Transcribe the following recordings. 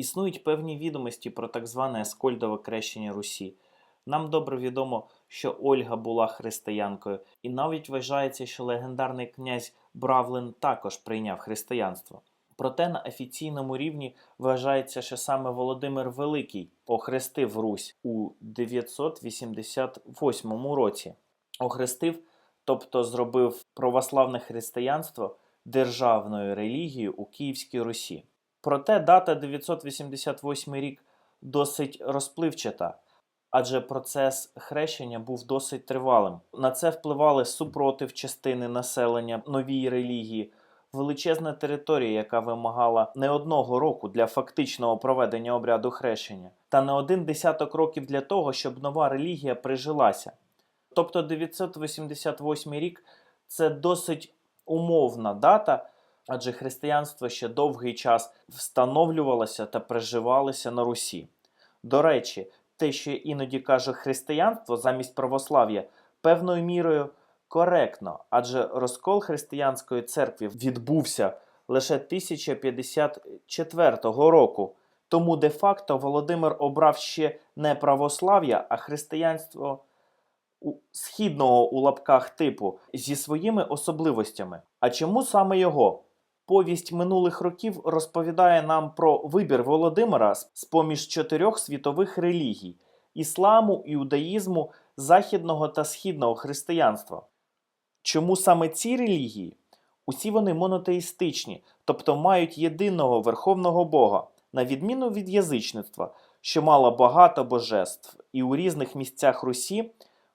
Існують певні відомості про так зване Аскольдове крещення Русі. Нам добре відомо, що Ольга була християнкою, і навіть вважається, що легендарний князь Бравлин також прийняв християнство. Проте на офіційному рівні вважається, що саме Володимир Великий охрестив Русь у 988 році. Охрестив, тобто зробив православне християнство державною релігією у Київській Русі. Проте дата 988 рік досить розпливчата, адже процес хрещення був досить тривалим. На це впливали супротив частини населення новій релігії, величезна територія, яка вимагала не одного року для фактичного проведення обряду хрещення, та не один десяток років для того, щоб нова релігія прижилася. Тобто 988 рік це досить умовна дата, адже християнство ще довгий час встановлювалося та приживалося на Русі. До речі, те, що іноді каже християнство замість православ'я, певною мірою коректно, адже розкол християнської церкви відбувся лише 1054 року. Тому де-факто Володимир обрав ще не православ'я, а християнство східного у лапках типу зі своїми особливостями. А чому саме його? Повість минулих років розповідає нам про вибір Володимира з поміж чотирьох світових релігій ісламу, іудаїзму, західного та східного християнства. Чому саме ці релігії? Усі вони монотеїстичні, тобто мають єдиного верховного Бога, на відміну від язичництва, що мало багато божеств, і у різних місцях Русі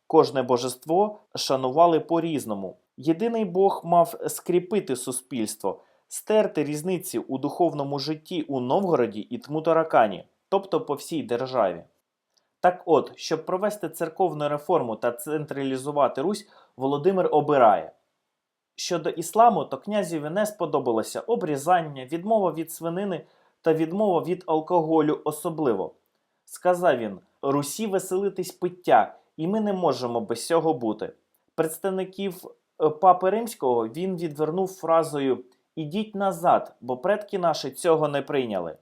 кожне божество шанували по-різному. Єдиний Бог мав скріпити суспільство, стерти різниці у духовному житті у Новгороді і Тмутаракані, тобто по всій державі. Так от, щоб провести церковну реформу та централізувати Русь, Володимир обирає. Щодо ісламу, то князеві не сподобалося обрізання, відмова від свинини та відмова від алкоголю особливо. Сказав він: Русі веселитись пиття, і ми не можемо без цього бути. Представників е, папи римського він відвернув фразою Ідіть назад, бо предки наші цього не прийняли.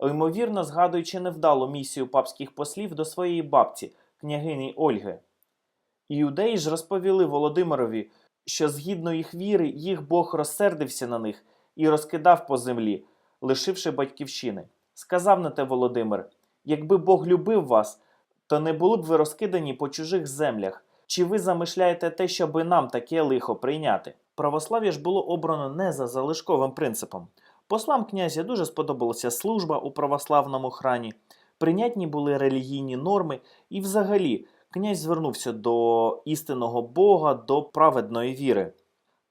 Ймовірно, згадуючи невдалу місію папських послів до своєї бабці, княгині Ольги. Іудеї ж розповіли Володимирові, що згідно їх віри, їх Бог розсердився на них і розкидав по землі, лишивши батьківщини. Сказав на те Володимир: якби Бог любив вас, то не були б ви розкидані по чужих землях. Чи ви замишляєте те, щоби нам таке лихо прийняти? Православ'я ж було обрано не за залишковим принципом. Послам князя дуже сподобалася служба у православному храмі, прийнятні були релігійні норми, і взагалі князь звернувся до істинного Бога, до праведної віри.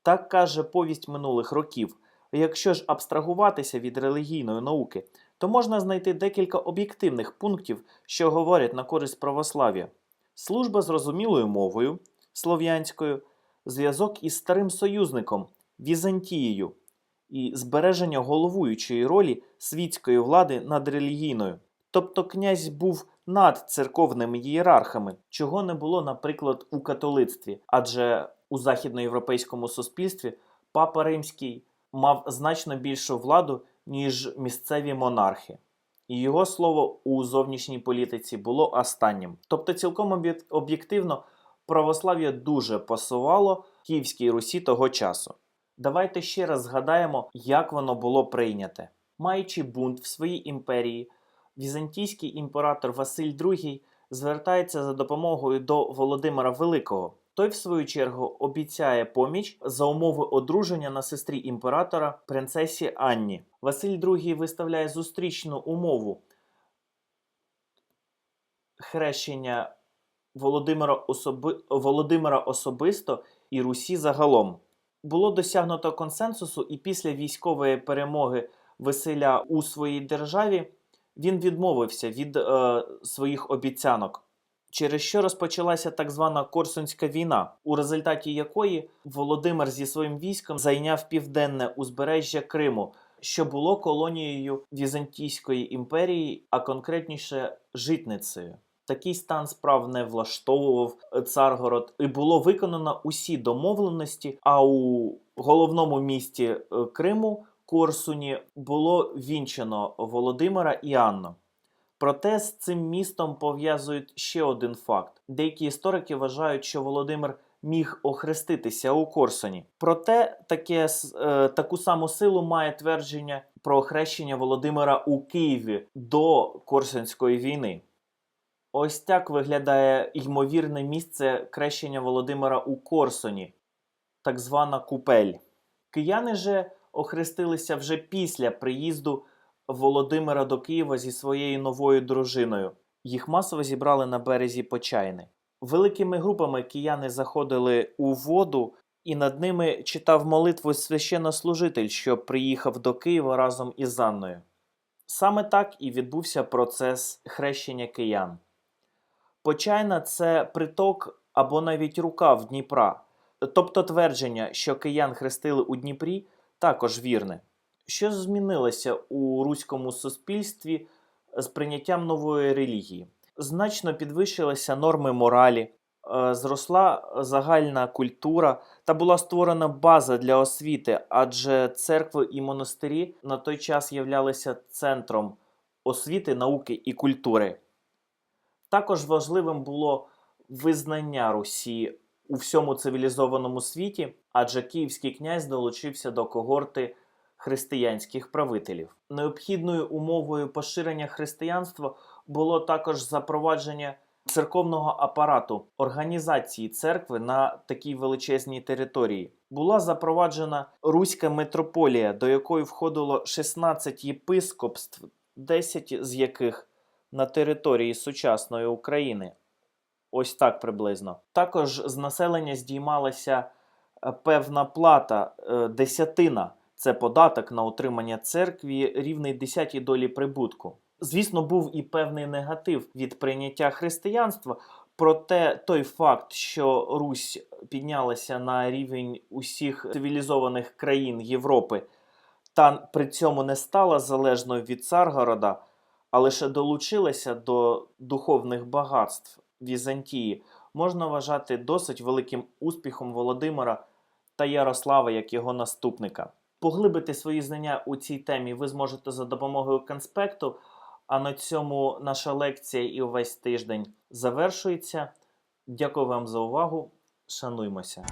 Так каже повість минулих років. Якщо ж абстрагуватися від релігійної науки, то можна знайти декілька об'єктивних пунктів, що говорять на користь православ'я. Служба зрозумілою мовою слов'янською, зв'язок із старим союзником Візантією і збереження головуючої ролі світської влади над релігійною. Тобто князь був над церковними ієрархами, чого не було, наприклад, у католицтві, адже у західноєвропейському суспільстві папа римський мав значно більшу владу, ніж місцеві монархи. І його слово у зовнішній політиці було останнім. Тобто, цілком об'єктивно, православ'я дуже пасувало Київській Русі того часу. Давайте ще раз згадаємо, як воно було прийняте. Маючи бунт в своїй імперії, візантійський імператор Василь II звертається за допомогою до Володимира Великого. Той, в свою чергу, обіцяє поміч за умови одруження на сестрі імператора принцесі Анні. Василь II виставляє зустрічну умову хрещення Володимира, особи... Володимира особисто і Русі загалом. Було досягнуто консенсусу, і після військової перемоги Василя у своїй державі він відмовився від е, своїх обіцянок, через що розпочалася так звана Корсунська війна, у результаті якої Володимир зі своїм військом зайняв південне узбережжя Криму, що було колонією Візантійської імперії, а конкретніше житницею. Такий стан справ не влаштовував Царгород, і було виконано усі домовленості. А у головному місті е, Криму Корсуні було вінчено Володимира і Анну. Проте з цим містом пов'язують ще один факт: деякі історики вважають, що Володимир міг охреститися у Корсуні. Проте таке, е, таку саму силу має твердження про охрещення Володимира у Києві до Корсунської війни. Ось так виглядає ймовірне місце крещення Володимира у Корсуні, так звана купель. Кияни же охрестилися вже після приїзду Володимира до Києва зі своєю новою дружиною. Їх масово зібрали на березі Почайни. Великими групами кияни заходили у воду, і над ними читав молитву священнослужитель, що приїхав до Києва разом із Анною. Саме так і відбувся процес хрещення киян. Почайна це приток або навіть рукав Дніпра. Тобто твердження, що киян хрестили у Дніпрі, також вірне. Що змінилося у руському суспільстві з прийняттям нової релігії? Значно підвищилися норми моралі, е, зросла загальна культура та була створена база для освіти, адже церкви і монастирі на той час являлися центром освіти, науки і культури. Також важливим було визнання Русі у всьому цивілізованому світі, адже київський князь долучився до когорти християнських правителів. Необхідною умовою поширення християнства було також запровадження церковного апарату організації церкви на такій величезній території. Була запроваджена руська митрополія, до якої входило 16 єпископств, 10 з яких на території сучасної України. Ось так приблизно. Також з населення здіймалася е, певна плата, е, десятина. Це податок на утримання церкві, рівний десятій долі прибутку. Звісно, був і певний негатив від прийняття християнства, проте той факт, що Русь піднялася на рівень усіх цивілізованих країн Європи та при цьому не стала залежною від Царгорода, а лише долучилася до духовних багатств Візантії, можна вважати досить великим успіхом Володимира та Ярослава як його наступника. Поглибити свої знання у цій темі ви зможете за допомогою конспекту. А на цьому наша лекція і увесь тиждень завершується. Дякую вам за увагу. Шануймося!